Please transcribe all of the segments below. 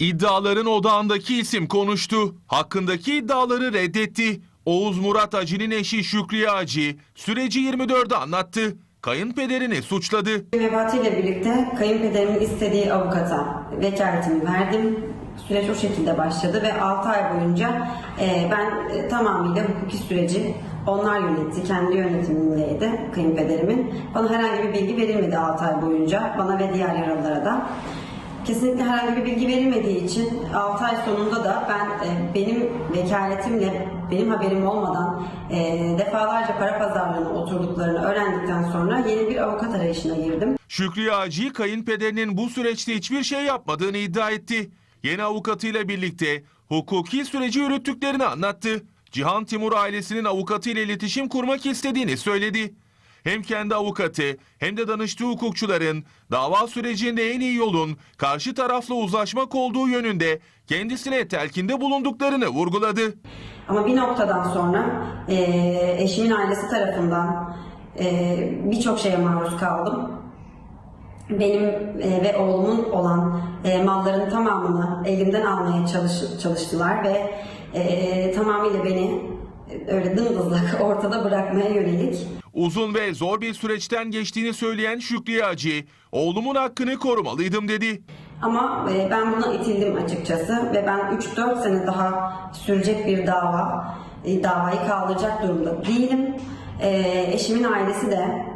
İddiaların odağındaki isim konuştu. Hakkındaki iddiaları reddetti. Oğuz Murat Acı'nın eşi Şükriye Acı süreci 24'de anlattı. Kayınpederini suçladı. Vefatıyla birlikte kayınpederimin istediği avukata vekaletimi verdim. Süreç o şekilde başladı ve 6 ay boyunca e, ben e, tamamıyla hukuki süreci onlar yönetti. Kendi yönetimindeydi kayınpederimin. Bana herhangi bir bilgi verilmedi 6 ay boyunca. Bana ve diğer yaralılara da. Kesinlikle herhangi bir bilgi verilmediği için 6 ay sonunda da ben e, benim vekaletimle benim haberim olmadan e, defalarca para pazarlığına oturduklarını öğrendikten sonra yeni bir avukat arayışına girdim. Şükriye Acı kayınpederinin bu süreçte hiçbir şey yapmadığını iddia etti. Yeni avukatıyla birlikte hukuki süreci yürüttüklerini anlattı. Cihan Timur ailesinin avukatıyla iletişim kurmak istediğini söyledi. Hem kendi avukatı hem de danıştığı hukukçuların dava sürecinde en iyi yolun karşı tarafla uzlaşmak olduğu yönünde kendisine telkinde bulunduklarını vurguladı. Ama bir noktadan sonra e, eşimin ailesi tarafından e, birçok şeye maruz kaldım. Benim e, ve oğlumun olan e, malların tamamını elimden almaya çalış- çalıştılar ve e, tamamıyla beni e, öyle dımdızlak ortada bırakmaya yönelik Uzun ve zor bir süreçten geçtiğini söyleyen Şükriye Acı, oğlumun hakkını korumalıydım dedi. Ama e, ben buna itildim açıkçası ve ben 3-4 sene daha sürecek bir dava, e, davayı kaldıracak durumda değilim. E, eşimin ailesi de,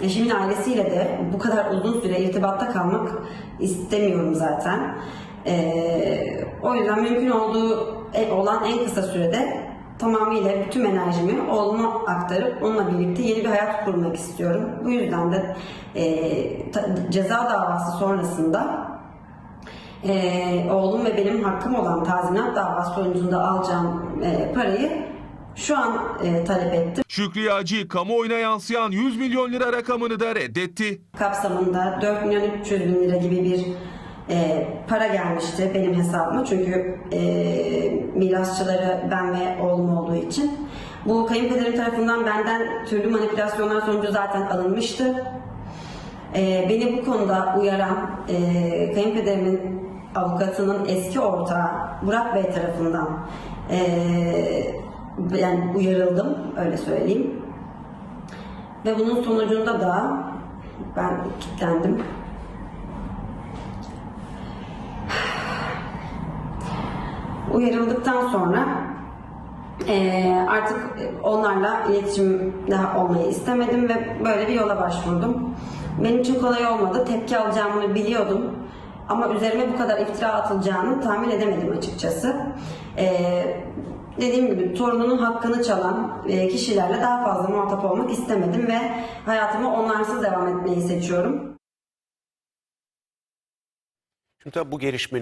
eşimin ailesiyle de bu kadar uzun süre irtibatta kalmak istemiyorum zaten. E, o yüzden mümkün olduğu olan en kısa sürede tamamıyla bütün enerjimi oğluma aktarıp onunla birlikte yeni bir hayat kurmak istiyorum. Bu yüzden de e, ta- ceza davası sonrasında e, oğlum ve benim hakkım olan tazminat davası sonucunda alacağım e, parayı şu an e, talep ettim. Şükriye Acı kamuoyuna yansıyan 100 milyon lira rakamını da reddetti. Kapsamında 4 milyon 300 bin lira gibi bir e, para gelmişti benim hesabıma. Çünkü e, mirasçıları ben ve oğlum olduğu için. Bu kayınpederim tarafından benden türlü manipülasyonlar sonucu zaten alınmıştı. E, beni bu konuda uyaran e, kayınpederimin avukatının eski ortağı Burak Bey tarafından e, yani uyarıldım öyle söyleyeyim. Ve bunun sonucunda da ben kilitlendim. Uyarıldıktan sonra eee, artık onlarla iletişimde olmayı istemedim ve böyle bir yola başvurdum. Benim için kolay olmadı. Tepki alacağımı biliyordum. Ama üzerime bu kadar iftira atılacağını tahmin edemedim açıkçası. Eee, dediğim gibi torununun hakkını çalan e, kişilerle daha fazla muhatap olmak istemedim ve hayatıma onlarsız devam etmeyi seçiyorum. Şimdi tabii bu gelişmenin